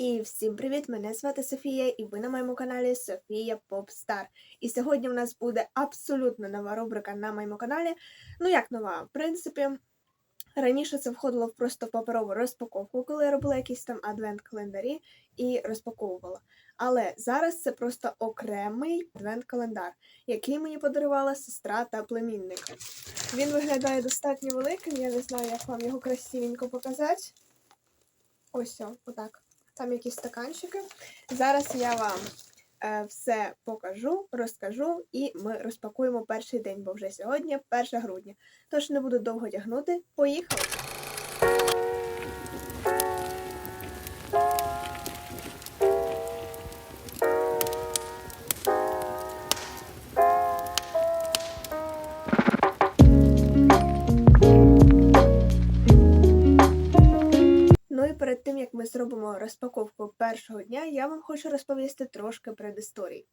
І всім привіт! Мене звати Софія, і ви на моєму каналі Софія Попстар. І сьогодні у нас буде абсолютно нова рубрика на моєму каналі. Ну як нова? В принципі, раніше це входило в просто паперову розпаковку, коли я робила якісь там адвент-календарі і розпаковувала. Але зараз це просто окремий адвент-календар, який мені подарувала сестра та племінник. Він виглядає достатньо великим, я не знаю, як вам його красивенько показати. Ось отак. Там якісь стаканчики. Зараз я вам е, все покажу, розкажу, і ми розпакуємо перший день, бо вже сьогодні 1 грудня. Тож не буду довго тягнути. Поїхали! Зробимо розпаковку першого дня, я вам хочу розповісти трошки предісторії.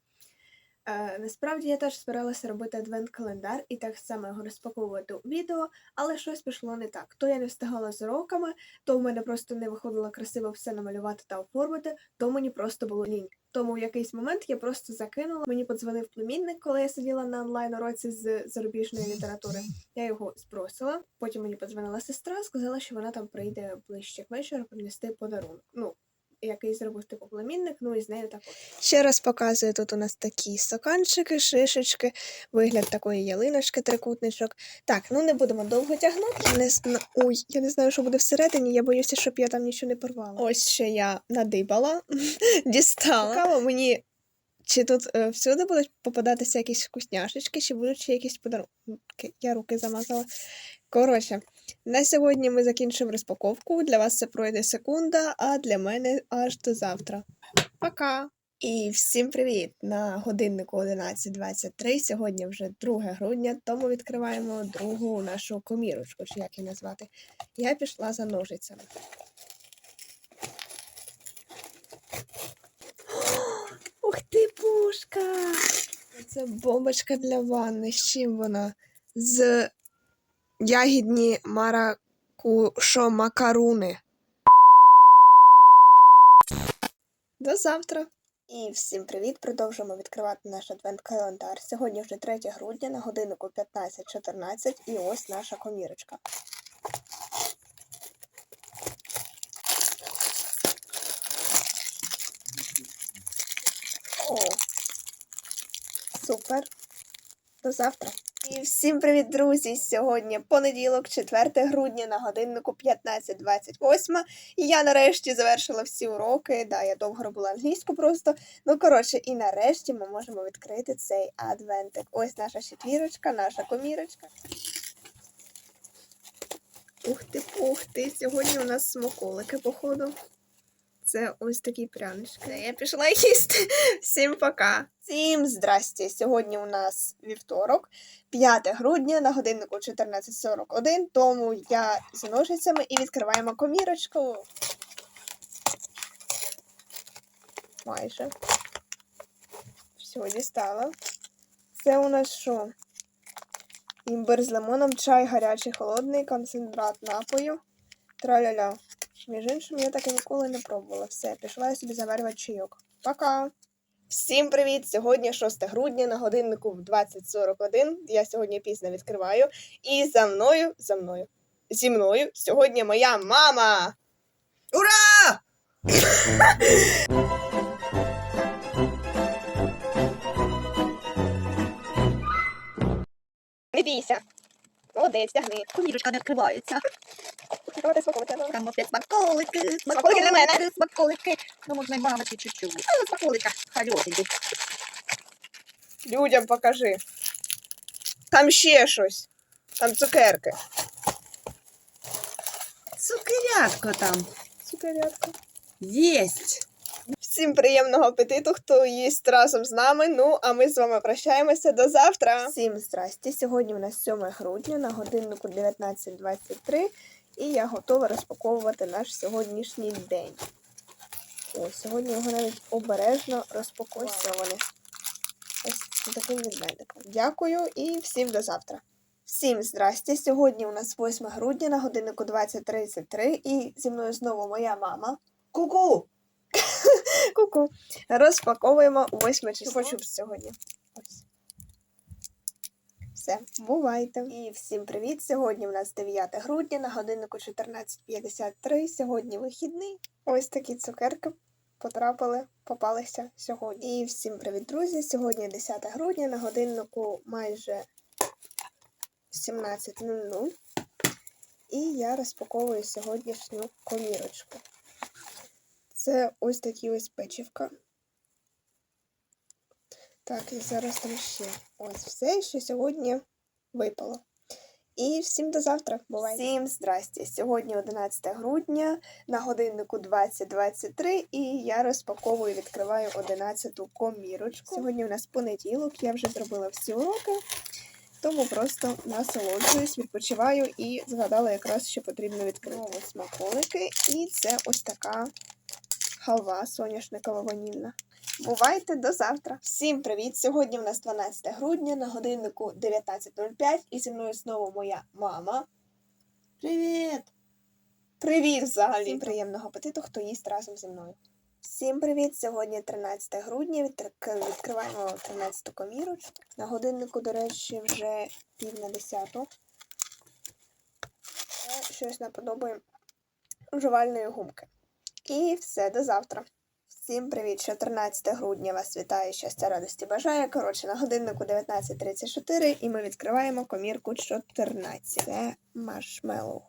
Е, насправді я теж збиралася робити адвент-календар і так само його розпаковувати у відео, але щось пішло не так. То я не встигала з уроками, то в мене просто не виходило красиво все намалювати та оформити, то мені просто було лінь. Тому в якийсь момент я просто закинула. Мені подзвонив племінник, коли я сиділа на онлайн уроці з зарубіжної літератури. Я його спросила. Потім мені подзвонила сестра, сказала, що вона там прийде ближче к вечору принести подарунок. Ну, який зробив типу племінник, ну і з нею також. Ще раз показую тут у нас такі стаканчики, шишечки, вигляд такої ялиночки, трикутничок. Так, ну не будемо довго тягнути. Я не зна... Ой, я не знаю, що буде всередині. Я боюся, щоб я там нічого не порвала. Ось ще я надибала, дістала. Цікаво мені. Чи тут е, всюди будуть попадатися якісь вкусняшечки, чи будуть ще якісь подарунки? Я руки замазала. Коротше, на сьогодні ми закінчимо розпаковку. Для вас це пройде секунда, а для мене аж до завтра. Пока! І всім привіт! На годиннику 11.23. Сьогодні вже 2 грудня, тому відкриваємо другу нашу комірочку, чи як її назвати. Я пішла за ножицями. Ух ти, пушка! Це бомбочка для ванни. З чим вона? З ягідні маракушо макаруни. До завтра. І всім привіт! Продовжуємо відкривати наш адвент-календар. Сьогодні вже 3 грудня на годиннику 15.14 і ось наша комірочка. О, супер. До завтра. І всім привіт, друзі! Сьогодні понеділок, 4 грудня на годиннику 15.28. І я нарешті завершила всі уроки. Да, я довго робила англійську просто. Ну, коротше, і нарешті ми можемо відкрити цей адвентик. Ось наша четвірочка, наша комірочка. Ух ти, ух ти! Сьогодні у нас смаколики, походу. Це ось такі прянички. Я пішла їсти. Всім пока. Всім здрасте. Сьогодні у нас вівторок, 5 грудня на годиннику 14.41. Тому я з ножицями і відкриваємо комірочку. Майже. Все, дістала. Це у нас що? Імбир з лимоном, чай гарячий, холодний, концентрат напою. Траля-ля. Між іншим, я так і ніколи не пробувала. Все, пішла я собі заварювати чайок. Пока! Всім привіт! Сьогодні 6 грудня на годиннику в 20.41. Я сьогодні пізно відкриваю. І за мною, за мною, зі мною сьогодні моя мама! Ура! Не бійся. Молодець, тягни. Комірочка не відкривається. Давайте спокійно. Там опять смаколики, Смаколики для мене. смаколики. Ну, можна й бавити чуть-чуть. А, смаколика, халюсенький. Людям покажи. Там ще щось. Там цукерки. Цукерятко там. Цукерятка. Єсть. Всім приємного апетиту, хто їсть разом з нами. Ну, а ми з вами прощаємося до завтра. Всім здрасті. Сьогодні у нас 7 грудня на годиннику 19.23 і я готова розпаковувати наш сьогоднішній день. О, сьогодні його навіть обережно розпакуються вони. Ось таким відмедиком. Дякую і всім до завтра. Всім здрасте! Сьогодні у нас 8 грудня на годиннику 20.33 і зі мною знову моя мама. Ку-ку! Ку-ку. Розпаковуємо восьме число. Хочу сьогодні. Все, бувайте. І всім привіт! Сьогодні в нас 9 грудня, на годиннику 14.53. Сьогодні вихідний. Ось такі цукерки потрапили, попалися сьогодні. І всім привіт, друзі! Сьогодні 10 грудня, на годиннику майже 17.00. І я розпаковую сьогоднішню комірочку. Це ось такі ось печівка. Так, і зараз там ще ось все, що сьогодні випало. І всім до завтра. Бувайте. Всім здрасті. Сьогодні 11 грудня, на годиннику 20.23, і я розпаковую і відкриваю 11-ту комірочку. Сьогодні у нас понеділок, я вже зробила всі уроки, тому просто насолоджуюсь, відпочиваю і згадала якраз, що потрібно відкрити. Смаколики, і це ось така халва соняшникова ванільна. Бувайте до завтра. Всім привіт! Сьогодні в нас 12 грудня, на годиннику 19.05 і зі мною знову моя мама. Привіт! Привіт взагалі! Всім приємного апетиту, хто їсть разом зі мною. Всім привіт! Сьогодні 13 грудня. Відкриваємо 13 комірочку. На годиннику, до речі, вже пів на 10. Це Щось наподобає жувальної гумки. І все, до завтра. Всім привіт! 14 грудня вас вітає, щастя, радості бажає. Коротше, на годиннику 19.34 і ми відкриваємо комірку 14. Це маршмеллоу.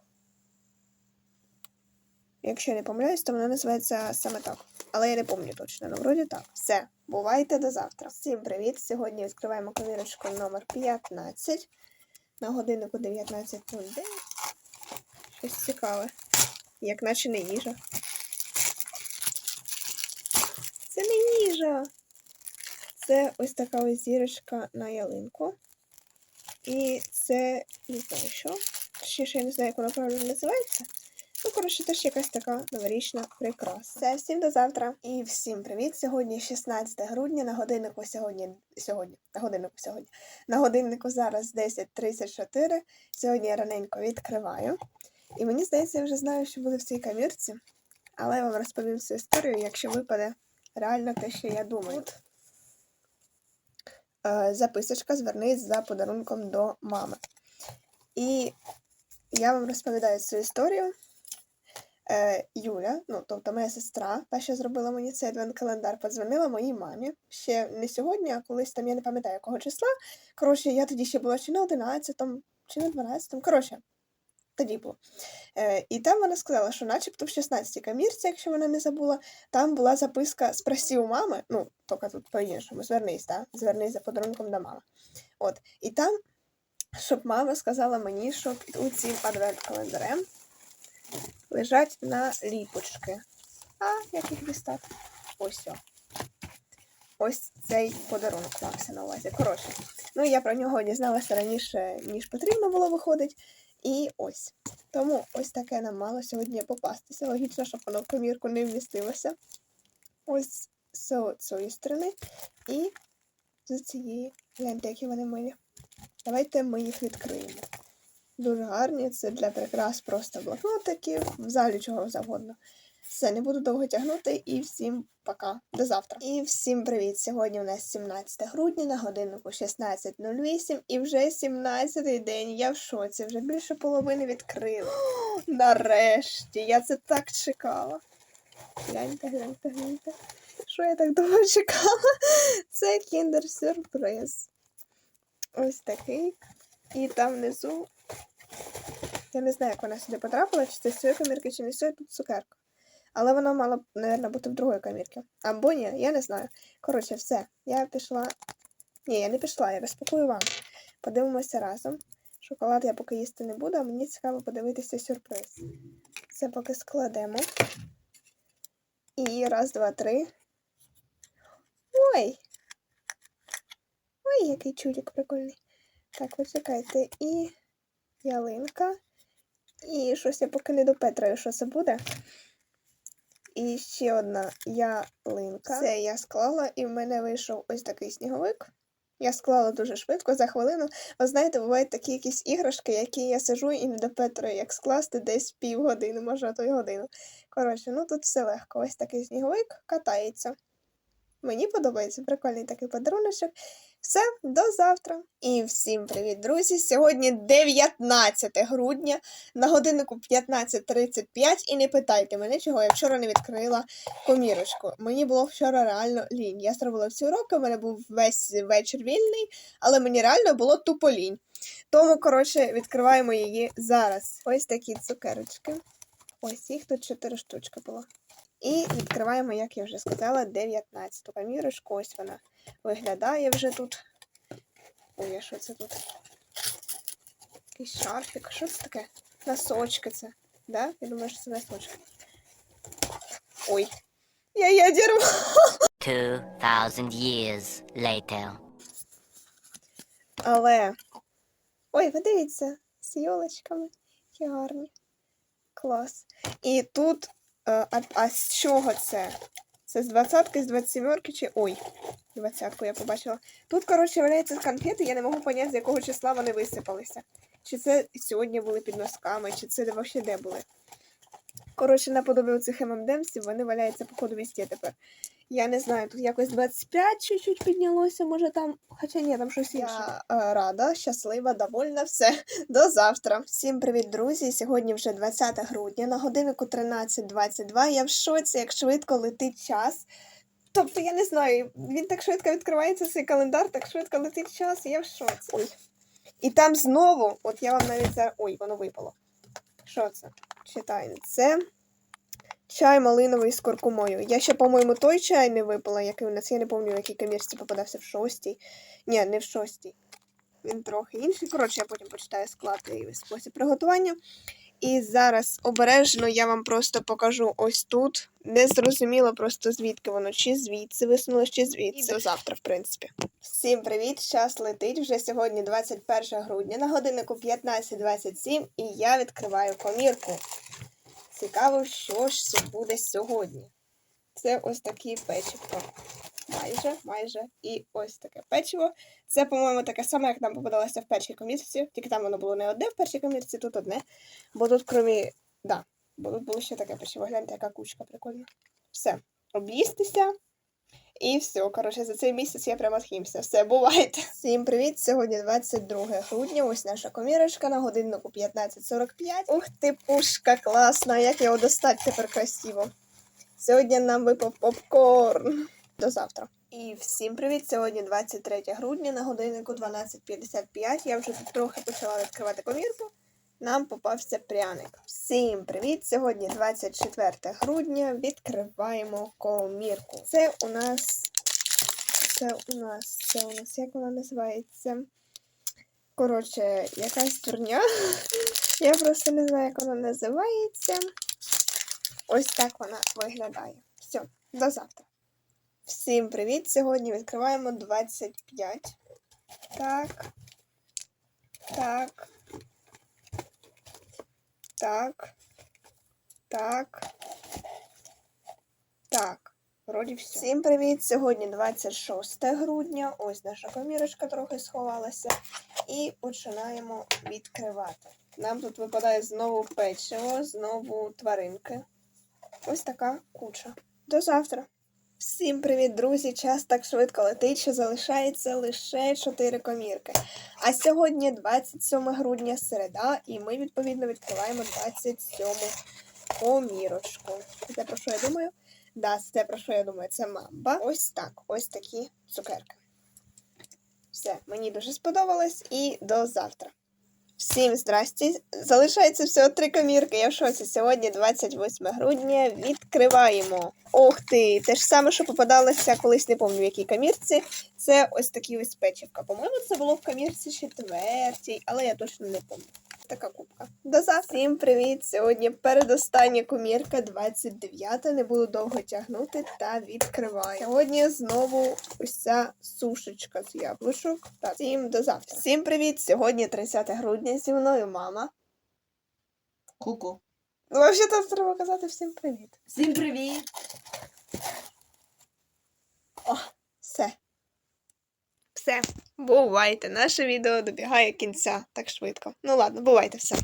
Якщо не помиляюсь, то вона називається саме так. Але я не пам'ятаю точно, ну вроді так. Все, бувайте до завтра. Всім привіт! Сьогодні відкриваємо комірочку номер 15 на годиннику 19.09. Щось цікаве. Як наче не їжа. Це не. Це ось така ось зірочка на ялинку. І це не знаю що. Ще ще я не знаю, як вона правильно називається. Ну, коротше, теж якась така новорічна прикраса. Все, всім до завтра. І всім привіт! Сьогодні 16 грудня, на годиннику сьогодні. Сьогодні, на годиннику сьогодні. На годиннику зараз 10.34. Сьогодні я раненько відкриваю. І мені здається, я вже знаю, що буде в цій камірці. Але я вам розповім цю історію, якщо випаде реально те, що я думаю. Тут е, записочка звернись за подарунком до мами. І я вам розповідаю цю історію. Е, Юля, ну тобто моя сестра, що зробила мені цей адвент-календар, подзвонила моїй мамі. Ще не сьогодні, а колись там я не пам'ятаю якого числа. Коротше, я тоді ще була чи на 11-му, чи на 12-му. Коротше, тоді було. Е, і там вона сказала, що начебто в 16-й камірці, якщо вона не забула, там була записка «Спроси у мами, ну, тільки тут по-іншому, звернись, так? Звернись за подарунком до мами. От. І там, щоб мама сказала мені, що під цим адвент-календарем лежать на ліпочки. А, як їх дістати? Ось о. Ось цей подарунок мався на увазі. Коротше, ну я про нього дізналася раніше, ніж потрібно було виходить. І ось. Тому ось таке нам мало сьогодні попастися. Логічно, щоб воно в комірку не вмістилося. Ось з цієї сторони і з цієї. Гляньте, які вони милі. Давайте ми їх відкриємо. Дуже гарні, це для прикрас просто блокнотиків, взагалі чого завгодно. Все, не буду довго тягнути і всім пока. До завтра. І всім привіт! Сьогодні у нас 17 грудня на годиннику 16.08 і вже 17-й день. Я в шоці, вже більше половини відкрила. О, нарешті! Я це так чекала. Гляньте, гляньте, гляньте. Що я так довго чекала? Це кіндер-сюрприз. Ось такий. І там внизу. Я не знаю, як вона сюди потрапила, чи це цієї чи не з тут цукерка. Але вона мала, мабуть, бути в другої камірці. Або ні, я не знаю. Коротше, все. Я пішла. Ні, я не пішла, я розпакую вам. Подивимося разом. Шоколад я поки їсти не буду, а мені цікаво подивитися сюрприз. Це поки складемо. І раз, два, три. Ой! Ой, який чудик прикольний. Так, почекайте. І ялинка. І щось я поки не допетраю, що це буде. І ще одна ялинка. Це я склала, і в мене вийшов ось такий сніговик. Я склала дуже швидко за хвилину. Ви знаєте, бувають такі якісь іграшки, які я сижу і не допетрую, як скласти десь півгодини, може, а то й годину. Коротше, ну тут все легко. Ось такий сніговик катається. Мені подобається прикольний такий подаруночок. Все, до завтра. І всім привіт, друзі! Сьогодні 19 грудня, на годиннику 15.35. І не питайте мене, чого я вчора не відкрила комірочку. Мені було вчора реально лінь. Я зробила всі уроки, у мене був весь вечір вільний, але мені реально було тупо лінь. Тому, коротше, відкриваємо її зараз. Ось такі цукерочки. Ось їх тут 4 штучки було. І відкриваємо, як я вже сказала, 19-ту камірочку. Ось вона виглядає вже тут. Ой, а що це тут? Якийсь шарфік. Що це таке? Носочки це. Да? Я думаю, що це носочки. Ой. Я її одірву. 2000 years later. Але. Ой, подивіться, з йолочками. Які гарні. Клас. І тут. Е, А, а з чого це? Це з двадцятки, з 27 чи. Ой, двадцятку я побачила. Тут, коротше, валяються конфети, я не можу поняти, з якого числа вони висипалися. Чи це сьогодні були під носками, чи це взагалі де були. Коротше, наподобі цих ММДМсів, вони валяються, походу, місті тепер. Я не знаю, тут якось 25 чуть-чуть піднялося, може там. Хоча ні, там щось інше. Я е, рада, щаслива, довольна, все. До завтра. Всім привіт, друзі! Сьогодні вже 20 грудня, на годиннику 13.22. Я в шоці, як швидко летить час. Тобто, я не знаю, він так швидко відкривається цей календар, так швидко летить час, і я в шоці. Ой. І там знову, от я вам навіть зараз. Ой, воно випало. Що це? Читаю. Це чай малиновий з куркумою. Я ще, по-моєму, той чай не випила, який у нас. Я не пам'ятаю, в якій комірці попадався в шостій. Ні, не в шостій. Він трохи інший. Коротше, я потім почитаю склад і спосіб приготування. І зараз обережно я вам просто покажу ось тут. Не зрозуміло просто звідки воно, чи звідси висунуло, чи звідси. І до завтра, в принципі. Всім привіт! Час летить. Вже сьогодні 21 грудня, на годиннику 15.27, і я відкриваю комірку. Цікаво, що ж буде сьогодні. Це ось такі печиво. Майже, майже. І ось таке печиво. Це, по-моєму, таке саме, як нам попадалося в першій комірці. Тільки там воно було не одне в першій комірці, тут одне. Бо тут, крім. Да, бо тут було ще таке печиво. Гляньте, яка кучка прикольна. Все. Об'їстися. І все, коротше, за цей місяць я прямо схімся. Все, бувайте. Всім привіт! Сьогодні 22 грудня. Ось наша комірочка на годиннику 15.45. Ух ти, пушка класна! Як його достати тепер красиво. Сьогодні нам випав попкорн. До завтра. І всім привіт! Сьогодні 23 грудня на годиннику 12.55. Я вже тут трохи почала відкривати комірку. Нам попався пряник. Всім привіт! Сьогодні 24 грудня. Відкриваємо комірку. Це у нас. Це у нас. Це у нас. Як вона називається? Коротше, якась турня. Я просто не знаю, як вона називається. Ось так вона виглядає. Все, до завтра. Всім привіт! Сьогодні відкриваємо 25. Так. Так. Так. Так. Так. Вроді все. Всім привіт! Сьогодні 26 грудня. Ось наша комірочка трохи сховалася. І починаємо відкривати. Нам тут випадає знову печиво, знову тваринки. Ось така куча. До завтра. Всім привіт, друзі! Час так швидко летить, що залишається лише 4 комірки. А сьогодні 27 грудня, середа, і ми відповідно відкриваємо 27 комірочку. Це про що я думаю? Да, це про що я думаю, це мамба. Ось так, ось такі цукерки. Все, мені дуже сподобалось і до завтра. Всім здрасті. Залишається всього три комірки. Я в шоці. Сьогодні 28 грудня. Відкриваємо. Ох ти! Те ж саме, що попадалося колись, не пам'ятаю, в якій комірці. Це ось такі ось печивка. По-моєму, це було в комірці четвертій, але я точно не пам'ятаю. Така кубка. До завтра. Всім привіт! Сьогодні передостання комірка, 29 Не буду довго тягнути та відкриваю. Сьогодні знову ось ця сушечка з яблучок. Так, всім до завтра. Всім привіт! Сьогодні 30 грудня зі мною мама. Ку-ку. Ну, взагалі то треба казати всім привіт. Всім привіт! Все. Все. Бувайте, наше відео добігає кінця так швидко. Ну ладно, бувайте все.